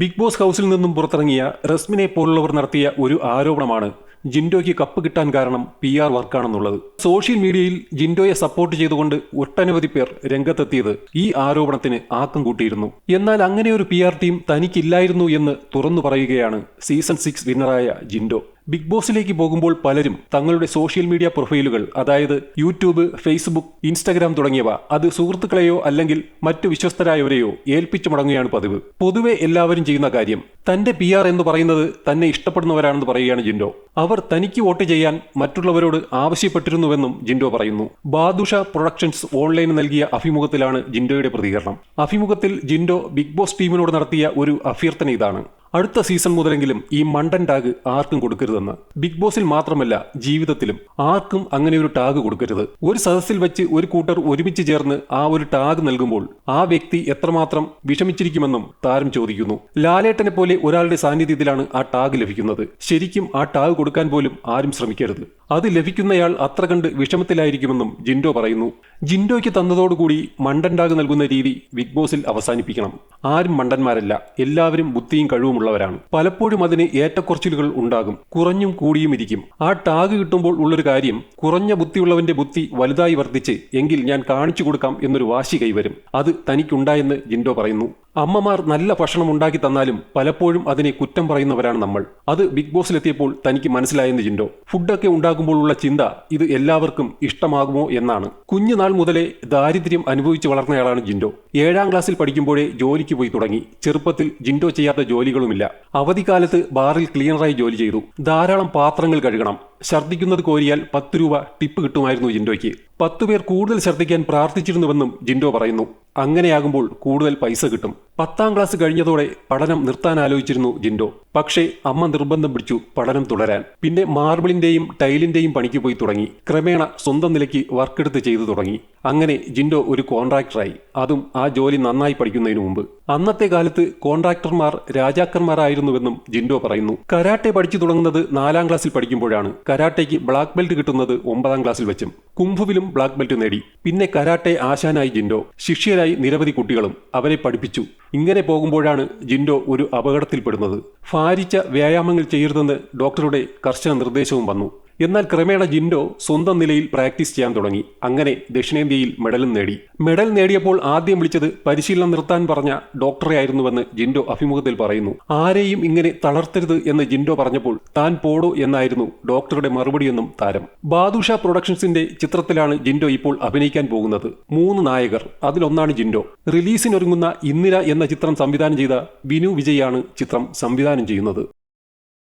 Big boss ഹൗസിൽ നിന്നും പുറത്തിറങ്ങിയ റസ്മിനെ പോലുള്ളവർ നടത്തിയ ഒരു ആരോപണമാണ് ജിൻഡോയ്ക്ക് കപ്പ് കിട്ടാൻ കാരണം പി ആർ വർക്കാണെന്നുള്ളത്. സോഷ്യൽ മീഡിയയിൽ ജിൻഡോയെ സപ്പോർട്ട് ചെയ്തുകൊണ്ട് ഒട്ടനവധി പേർ രംഗത്തെത്തിയത് ഈ ആരോപണത്തിന് ആക്കം കൂട്ടിയിരുന്നു. എന്നാൽ അങ്ങനെ ഒരു പി ആർ ടീം തനിക്കില്ലായിരുന്നു എന്ന് തുറന്നു പറയുകയാണ് സീസൺ സിക്സ് വിന്നറായ ജിൻഡോ. ബിഗ് ബോസിലേക്ക് പോകുമ്പോൾ പലരും തങ്ങളുടെ സോഷ്യൽ മീഡിയ പ്രൊഫൈലുകൾ അതായത് യൂട്യൂബ് ഫേസ്ബുക്ക് ഇൻസ്റ്റഗ്രാം തുടങ്ങിയവ അത് സുഹൃത്തുക്കളെയോ അല്ലെങ്കിൽ മറ്റു വിശ്വസ്തരായവരെയോ ഏൽപ്പിച്ചു മടങ്ങുകയാണ് പതിവ്. പൊതുവെ എല്ലാവരും ചെയ്യുന്ന കാര്യം തന്റെ പി ആർ എന്ന് പറയുന്നത് തന്നെ ഇഷ്ടപ്പെടുന്നവരാണെന്ന് പറയുകയാണ് ജിൻഡോ. അവർ തനിക്ക് വോട്ട് ചെയ്യാൻ മറ്റുള്ളവരോട് ആവശ്യപ്പെട്ടിരുന്നുവെന്നും ജിൻഡോ പറയുന്നു. ബാദുഷ പ്രൊഡക്ഷൻസ് ഓൺലൈൻ നൽകിയ അഭിമുഖത്തിലാണ് ജിൻഡോയുടെ പ്രതികരണം. അഭിമുഖത്തിൽ ജിൻഡോ ബിഗ് ബോസ് ടീമിനോട് നടത്തിയ ഒരു അഭ്യർത്ഥന ഇതാണ്. അടുത്ത സീസൺ മുതലെങ്കിലും ഈ മണ്ടൻ ടാഗ് ആർക്കും കൊടുക്കരുതെന്ന്. ബിഗ് ബോസിൽ മാത്രമല്ല ജീവിതത്തിലും ആർക്കും അങ്ങനെ ഒരു ടാഗ് കൊടുക്കരുത്. ഒരു സദസ്സിൽ വെച്ച് ഒരു കൂട്ടർ ഒരുമിച്ച് ചേർന്ന് ആ ഒരു ടാഗ് നൽകുമ്പോൾ ആ വ്യക്തി എത്രമാത്രം വിഷമിച്ചിരിക്കുമെന്നും താരം ചോദിക്കുന്നു. ലാലേട്ടനെ പോലെ ഒരാളുടെ സാന്നിധ്യത്തിലാണ് ആ ടാഗ് ലഭിക്കുന്നത്. ശരിക്കും ആ ടാഗ് കൊടുക്കാൻ പോലും ആരും ശ്രമിക്കരുത്. അത് ലഭിക്കുന്നയാൾ അത്ര കണ്ട് വിഷമത്തിലായിരിക്കുമെന്നും ജിൻഡോ പറയുന്നു. ജിൻഡോയ്ക്ക് തന്നതോടുകൂടി മണ്ടൻഡാഗ് നൽകുന്ന രീതി ബിഗ് ബോസിൽ അവസാനിപ്പിക്കണം. ആരും മണ്ടന്മാരല്ല എല്ലാവരും ബുദ്ധിയും കഴിവുമുള്ളവരാണ്. പലപ്പോഴും അതിന് ഏറ്റക്കുറച്ചിലുകൾ ഉണ്ടാകും കുറഞ്ഞും കൂടിയും ഇരിക്കും. ആ ടാഗ് കിട്ടുമ്പോൾ ഉള്ളൊരു കാര്യം കുറഞ്ഞ ബുദ്ധിയുള്ളവന്റെ ബുദ്ധി വലുതായി വർദ്ധിച്ച് എങ്കിൽ ഞാൻ കാണിച്ചു കൊടുക്കാം എന്നൊരു വാശി കൈവരും. അത് തനിക്കുണ്ടായെന്ന് ജിൻഡോ പറയുന്നു. അമ്മമാർ നല്ല ഭക്ഷണം ഉണ്ടാക്കി തന്നാലും പലപ്പോഴും അതിനെ കുറ്റം പറയുന്നവരാണ് നമ്മൾ. അത് ബിഗ് ബോസിലെത്തിയപ്പോൾ തനിക്ക് മനസ്സിലായെന്ന് ചിന്തോ ഫുഡൊക്കെ ഉണ്ടാകുമ്പോഴുള്ള ചിന്ത ഇത് എല്ലാവർക്കും ഇഷ്ടമാകുമോ എന്നാണ്. കുഞ്ഞുനാൾ മുതലേ ദാരിദ്ര്യം അനുഭവിച്ച് വളർന്നയാളാണ് ജിൻഡോ. ഏഴാം ക്ലാസ്സിൽ പഠിക്കുമ്പോഴേ ജോലിക്ക് പോയി തുടങ്ങി. ചെറുപ്പത്തിൽ ജിൻഡോ ചെയ്യാത്ത ജോലികളുമില്ല. അവധിക്കാലത്ത് ബാറിൽ ക്ലീനറായി ജോലി ചെയ്തു. ധാരാളം പാത്രങ്ങൾ കഴുകണം. ഛർദ്ദിക്കുന്നത് കോരിയാൽ പത്ത് രൂപ ടിപ്പ് കിട്ടുമായിരുന്നു ജിൻഡോയ്ക്ക്. പത്തുപേർ കൂടുതൽ ഛർദ്ദിക്കാൻ പ്രാർത്ഥിച്ചിരുന്നുവെന്നും ജിൻഡോ പറയുന്നു. അങ്ങനെയാകുമ്പോൾ കൂടുതൽ പൈസ കിട്ടും. പത്താം ക്ലാസ് കഴിഞ്ഞതോടെ പഠനം നിർത്താൻ ആലോചിച്ചിരുന്നു ജിൻഡോ. പക്ഷേ അമ്മ നിർബന്ധം പിടിച്ചു പഠനം തുടരാൻ. പിന്നെ മാർബിളിന്റെയും ടൈലിന്റെയും പണിക്ക് പോയി തുടങ്ങി. ക്രമേണ സ്വന്തം നിലയ്ക്ക് വർക്കെടുത്ത് ചെയ്തു തുടങ്ങി. അങ്ങനെ ജിൻഡോ ഒരു കോൺട്രാക്ടറായി. അതും ആ ജോലി നന്നായി പഠിക്കുന്നതിന് മുമ്പ്. അന്നത്തെ കാലത്ത് കോൺട്രാക്ടർമാർ രാജാക്കന്മാരായിരുന്നുവെന്നും ജിൻഡോ പറയുന്നു. കരാട്ടെ പഠിച്ചു തുടങ്ങുന്നത് നാലാം ക്ലാസ്സിൽ പഠിക്കുമ്പോഴാണ്. കരാട്ടയ്ക്ക് ബ്ലാക്ക് ബെൽറ്റ് കിട്ടുന്നത് ഒമ്പതാം ക്ലാസ്സിൽ വെച്ചും. കുംഫുവിലും ബ്ലാക്ക് ബെൽറ്റ് നേടി. പിന്നെ കരാട്ടെ ആശാനായി ജിൻഡോ. ശിഷ്യരായി നിരവധി കുട്ടികളും അവരെ പഠിപ്പിച്ചു. ഇങ്ങനെ പോകുമ്പോഴാണ് ജിൻഡോ ഒരു അപകടത്തിൽപ്പെടുന്നത്. ഭാരിച്ച വ്യായാമങ്ങൾ ചെയ്യരുതെന്ന് ഡോക്ടറുടെ കർശന നിർദ്ദേശവും വന്നു. എന്നാൽ ക്രമേണ ജിൻഡോ സ്വന്തം നിലയിൽ പ്രാക്ടീസ് ചെയ്യാൻ തുടങ്ങി. അങ്ങനെ ദക്ഷിണേന്ത്യയിൽ മെഡലും നേടി. മെഡൽ നേടിയപ്പോൾ ആദ്യം വിളിച്ചത് പരിശീലനം നിർത്താൻ പറഞ്ഞ ഡോക്ടറെ ആയിരുന്നുവെന്ന് ജിൻഡോ അഭിമുഖത്തിൽ പറയുന്നു. ആരെയും ഇങ്ങനെ തളർത്തരുത് എന്ന് ജിൻഡോ പറഞ്ഞപ്പോൾ താൻ പോടോ എന്നായിരുന്നു ഡോക്ടറുടെ മറുപടിയെന്നും താരം. ബാദുഷ പ്രൊഡക്ഷൻസിന്റെ ചിത്രത്തിലാണ് ജിൻഡോ ഇപ്പോൾ അഭിനയിക്കാൻ പോകുന്നത്. മൂന്ന് നായകർ അതിലൊന്നാണ് ജിൻഡോ. റിലീസിനൊരുങ്ങുന്ന ഇന്ദിര എന്ന ചിത്രം സംവിധാനം ചെയ്ത വിനു വിജയാണ് ചിത്രം സംവിധാനം ചെയ്യുന്നത്.